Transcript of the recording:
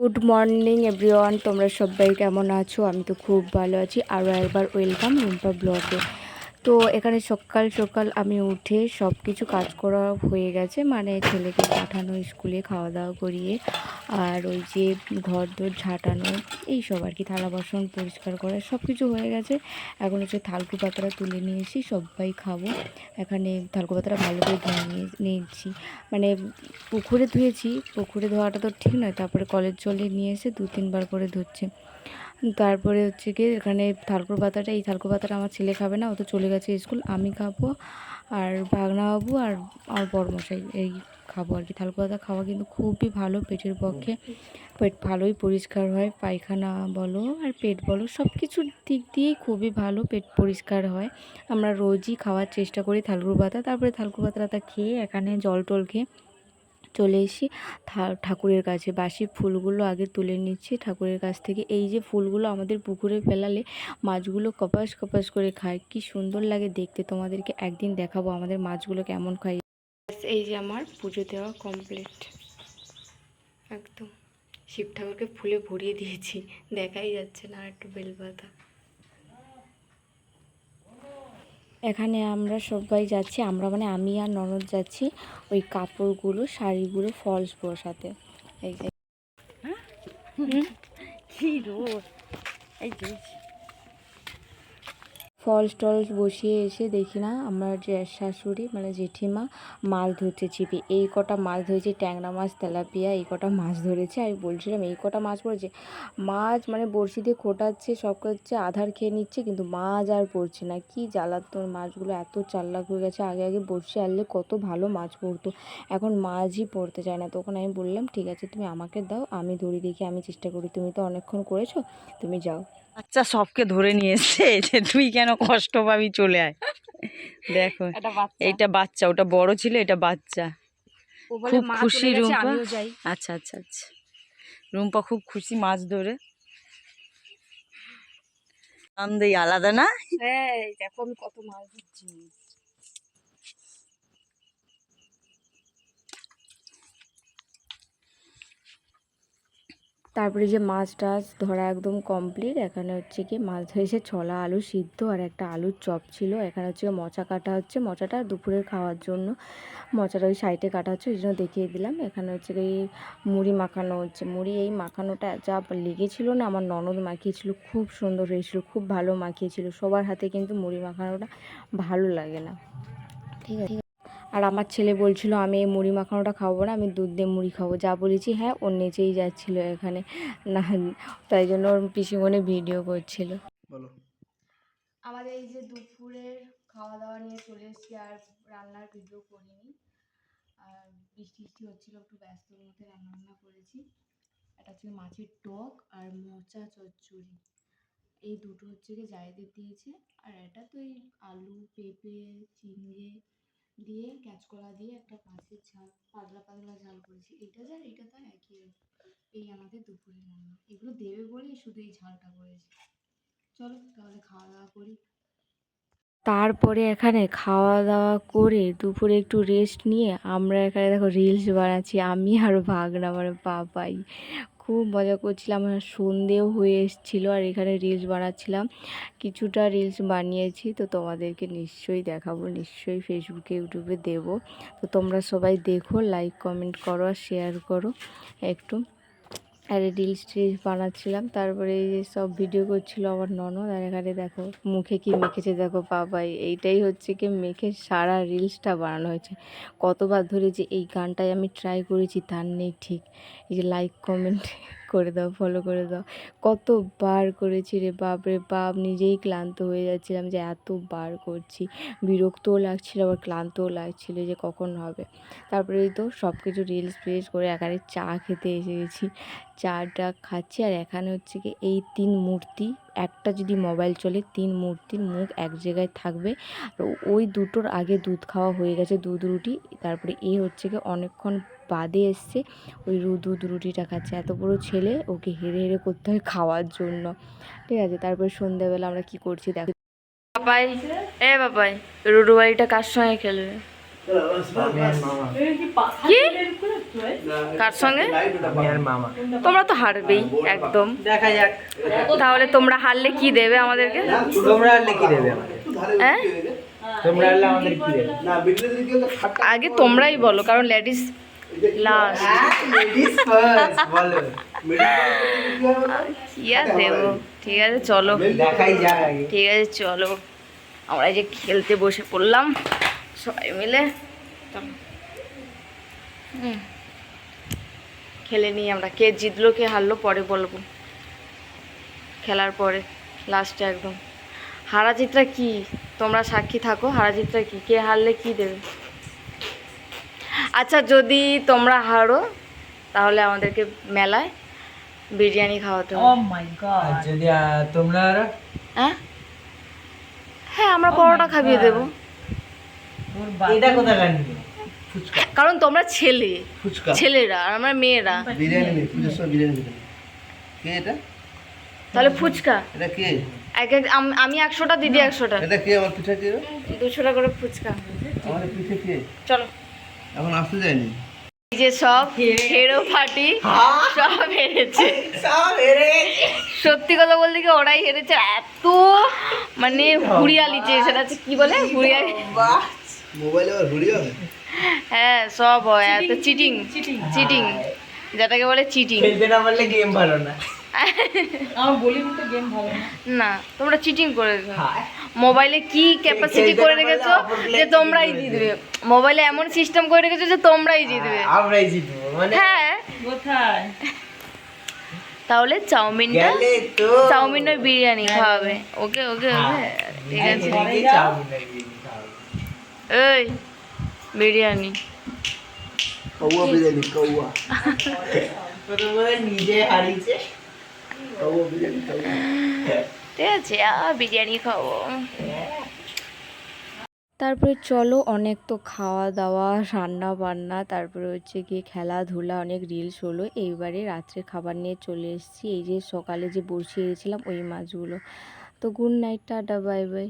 Good morning everyone তোমরা সবাই কেমন আছো? আমি তো খুব ভালো আছি। আরও একবার ওয়েলকাম রুম্পা ব্লগে তো এখানে সকাল সকাল আমি উঠে সব কিছু কাজ করা হয়ে গেছে। মানে ছেলেকে পাঠানো, স্কুলে খাওয়া দাওয়া করিয়ে। আর ওই যে ঘর দোর ঝাঁটানো এই সব আর কি, থালা বাসন পরিষ্কার করা সব কিছু হয়ে গেছে। এখন হচ্ছে থালকু পাতাটা তুলে নিয়ে এসি সবাই খাব। এখানে থালকু পাতাটা ভালো করে ধুয়ে নিয়ে, নিয়েছি। মানে পুকুরে ধুয়েছি, পুকুরে ধোয়াটা তো ঠিক নয়, তারপরে কলের জলে নিয়ে এসে দু তিনবার করে ধুচ্ছে। তারপরে হচ্ছে কি এখানে থালকুর পাতাটা, এই থালকুর পাতাটা আমার ছেলে খাবে না, ও তো চলে গেছে স্কুল, আমি খাব, আর ভাগনা বাবু আর আমার বড়মশাই, এই খাব আর কি। থালকুর পাতা খাওয়া কিন্তু খুবই ভালো পেটের পক্ষে। পেট ভালোই পরিষ্কার হয়, পায়খানা বলো আর পেট বলো সব কিছুর দিক দিয়েই খুবই ভালো পেট পরিষ্কার হয়। আমরা রোজই খাওয়ার চেষ্টা করি থালকুর পাতা। তারপরে থালকুর পাতাটা খেয়ে এখানে জল টল খেয়ে চলে এসি ঠাকুরের কাছে। বাসি ফুলগুলো আগে তুলে নিচ্ছি ঠাকুরের কাছ থেকে। এই যে ফুলগুলো আমাদের পুকুরে ফেলালে মাছগুলো কপাস কপাস করে খায়। কি সুন্দর লাগে দেখতে। তোমাদেরকে একদিন দেখাবো আমাদের মাছগুলো কেমন খায়। এই যে আমার পুজো দেওয়া কমপ্লিট একদম। শিব ঠাকুরকে ফুলে ভরিয়ে দিয়েছি। দেখাই যাচ্ছে না আর একটু বেলপাতা। এখানে আমরা সবাই যাচ্ছি। আমরা মানে আমি আর ননদ যাচ্ছি ওই কাপড়গুলো, শাড়িগুলো, ফলস বসাতে। এই যে। কি রোদ। এই যে। ফলস টলস বসিয়ে এসে দেখি না, আমার যে শাশুড়ি মানে জেঠিমা মাছ ধরছে ছিপে। এই কটা মাছ ধরেছে, ট্যাংরা মাছ, তেলাপিয়া, এই কটা মাছ ধরেছে। আমি বলছিলাম, এই কটা মাছ পড়েছে? মাছ মানে বড়শি দিয়ে খোটাচ্ছে, সব করছে, আধার খেয়ে নিচ্ছে, কিন্তু মাছ আর পড়ছে না। কি জ্বালাতন মাছগুলো, এত চাল্লাক হয়ে গেছে, আগে আগে বড়শি আনলে কত ভালো মাছ পড়তো। এখন মাছই পড়তে চায় না। তখন আমি বললাম, ঠিক আছে, তুমি আমাকে দাও, আমি ধরি, দেখি, আমি চেষ্টা করি। তুমি তো অনেকক্ষণ করেছ, তুমি যাও। বাচ্চা সবকে ধরে নিয়ে এসছে যে তুই কেন কষ্ট পাবি চলে আয়। দেখো এটা বাচ্চা। এইটা বাচ্চা ওটা বড় ছিল এটা বাচ্চা। খুব খুশি যাই। আচ্ছা আচ্ছা আচ্ছা। রুম্পা খুব খুশি মাছ ধরে। আনন্দই আলাদা না? হ্যাঁ দেখো আমি কত মাছ ধরছি। তারপরে যে মাছ টাছ ধরা একদম কমপ্লিট এখানে হচ্ছে কি মাছ ধরেছে ছলা, আলু সিদ্ধ আর একটা আলুর চপ ছিল। এখানে হচ্ছে মচা কাটা হচ্ছে, মচাটা দুপুরের খাওয়ার জন্য। মচাটা ওই সাইডে কাটা হচ্ছে, ওই জন্য দেখিয়ে দিলাম। এখানে হচ্ছে কি মুড়ি মাখানো হচ্ছে। মুড়ি, এই মাখানোটা যা লেগেছিল না, আমার ননদ মাখিয়েছিল, খুব সুন্দর হয়েছিল, খুব ভালো মাখিয়েছিল। সবার হাতে কিন্তু মুড়ি মাখানোটা ভালো লাগে না। ঠিক আছে? আর আমার ছেলে বলছিল আমি এই মুড়ি মাখানোটা খাব না আমি দুধ দিয়ে মুড়ি খাব। যা বলেছি হ্যাঁ ওর নিচেই যাচ্ছিল এখানে। না তাই জন্য ওর পিসিমনে ভিডিও করছিল। বলো। আমাদের এই যে দুপুরের খাওয়া দাওয়া নিয়ে চলে এসেছি আর রান্নার ভিডিও করিনি। আর বৃষ্টি বৃষ্টি হচ্ছিল একটু ব্যস্তর মধ্যে রান্না বান্না করেছি। এটা হচ্ছে মাছের টক আর মোচা চচ্চড়ি। এই দুটো হচ্ছে গিয়ে জায়দের দিয়েছে। আর এটা তো এই আলু পেঁপে চিংড়ি দিয়ে কাঁচকলা দিয়ে একটা মাছের ঝাল পাতলা পাতলা ঝাল করেছি। এটা যা, এটা তো একই এই আমাদের দুপুরের রান্না। এগুলো দেবে বলেই শুধু এই ঝালটা করেছি। চলো তাহলে খাওয়া দাওয়া করি। তারপরে এখানে খাওয়া দাওয়া করে দুপুরে একটু রেস্ট নিয়ে আমরা এখানে দেখো রিলস বানাচ্ছি। আমি আর ভাগনা মানে বাবাই। খুব মজা করছিলাম আর সন্ধেও হয়ে এসেছিল আর এখানে রিলস বানাচ্ছিলাম। কিছুটা রিলস বানিয়েছি তো তোমাদেরকে নিশ্চয়ই দেখাবো, নিশ্চয়ই ফেসবুকে ইউটিউবে দেবো। তো তোমরা সবাই দেখো লাইক কমেন্ট করো আর শেয়ার করো একটু। আর রিলস টিলস বানাচ্ছিলাম। তারপরে এই যে সব ভিডিও করছিল আমার ননদ। আর এখানে দেখো, মুখে কি মেখেছে দেখো বাবাই। এইটাই হচ্ছে কি মেখে সারা রিলসটা বানানো হয়েছে। কতবার ধরে যে এই গানটাই আমি ট্রাই করেছি, তার নেই ঠিক। এই যে লাইক কমেন্ট করে দাও ফলো করে দাও। কতবার করেছি রে বাপ রে বাপ, নিজেই ক্লান্ত হয়ে যাচ্ছিলাম যে এতবার করছি। বিরক্তও লাগছিল, আবার ক্লান্তও লাগছিল যে কখন হবে। তারপরে তো সব কিছু রিলস ফিলস করে এখানে চা খেতে এসে গেছি। চাটা খাচ্ছি আর এখানে হচ্ছে কি এই তিন মূর্তি, একটা যদি মোবাইল চলে, তিন মূর্তির মুখ এক জায়গায় থাকবে। ওই দুটোর আগে দুধ খাওয়া হয়ে গেছে, দুধ রুটি, তারপরে এ হচ্ছে কি অনেকক্ষণ বাদে এসছে। ওই দুধ রুটিটা খাচ্ছে এত বড় ছেলে ওকে হেরে হেরে করতে হয় খাওয়ার জন্য। ঠিক আছে তারপরে সন্ধ্যাবেলা আমরা কি করছি দেখো। বাবাই এ বাবাই রুডু বাড়িটা কার সঙ্গে খেলবে? কি? কার সঙ্গে? তোমরা তো হারবেই একদম। দেখা যাক। তাহলে তোমরা হারলে কি দেবে আমাদেরকে? তোমরা আনলে কি দেবে হ্যাঁ? আগে তোমরাই বলো কারণ লেডিস লাস্ট লেডিস ফার্স্ট বলো। কি আর দেবো ঠিক আছে চলো। ঠিক আছে চলো। আমরা যে খেলতে বসে পড়লাম সবাই মিলে। খেলে নিই আমরা। কে জিতলো কে হারলো পরে বলব। খেলার পরে লাস্টে একদম। হারা জিতটা কি? তোমরা সাক্ষী থাকো হারা জিতটা কি? কে হারলে কি দেবে? আচ্ছা যদি তোমরা হারো তাহলে আমাদেরকে মেলায় বিরিয়ানি খাওয়াতে হবে। আর যদি তোমরা আরও হ্যাঁ? হ্যাঁ আমরা পরোটা খাইয়ে দেবো। এটা নিয়ে ফুচকা। কারণ তোমরা ছেলে। ফুচকা। ছেলেরা আর আমরা মেয়েরা। বিরিয়ানি নেই পুজোর সময় বিরিয়ানি কে এটা? তাহলে ফুচকা। এটা কে? এক এক আমি একশোটা দিদি একশোটা। এটা কে? আমার পিঠা কে? দুশোটা করে ফুচকা। আমার পিঠে কে? চলো। এখন আসতে যায়নি। এই যে সব হেরো ফাটি সব হেরেছে। সত্যি কথা বলতে কি ওরাই হেরেছে এত মানে হুড়িয়ালিছে সেটা হচ্ছে কি বলে? হুড়িয়ালি মোবাইলে আবার ঘুরিয়ে হ্যাঁ? সব হয় এত চিটিং চিটিং যেটাকে বলে চিটিং খেলতে না পারলে গেম ভালো না। না। তোমরা চিটিং হ্যাঁ। মোবাইলে কি ক্যাপাসিটি করে রেখেছো যে তোমরাই জিতবে? মোবাইলে এমন সিস্টেম করে রেখেছো যে তোমরাই জিতবে। আমরাই জিতবো মানে হ্যাঁ। তাহলে চাউমিনটা চাউমিন ওই বিরিয়ানি খাওয়াবে। ওকে ওকে ওকে। ঠিক আছে। এই। বিরিয়ানি। কৌয়া বিরিয়ানি কৌয়া। নিজে হারিয়েছে। কৌয়া বিরিয়ানি খাব। ঠিক আছে বিরিয়ানি খাব। তারপরে চলো অনেক তো খাওয়া দাওয়া রান্না বান্না তারপরে হচ্ছে গিয়ে খেলাধুলা অনেক রিলস হলো। এইবারে রাত্রে খাবার নিয়ে চলে এসেছি। এই যে সকালে যে বসিয়ে গেছিলাম ওই মাছগুলো। তো good night tata bye bye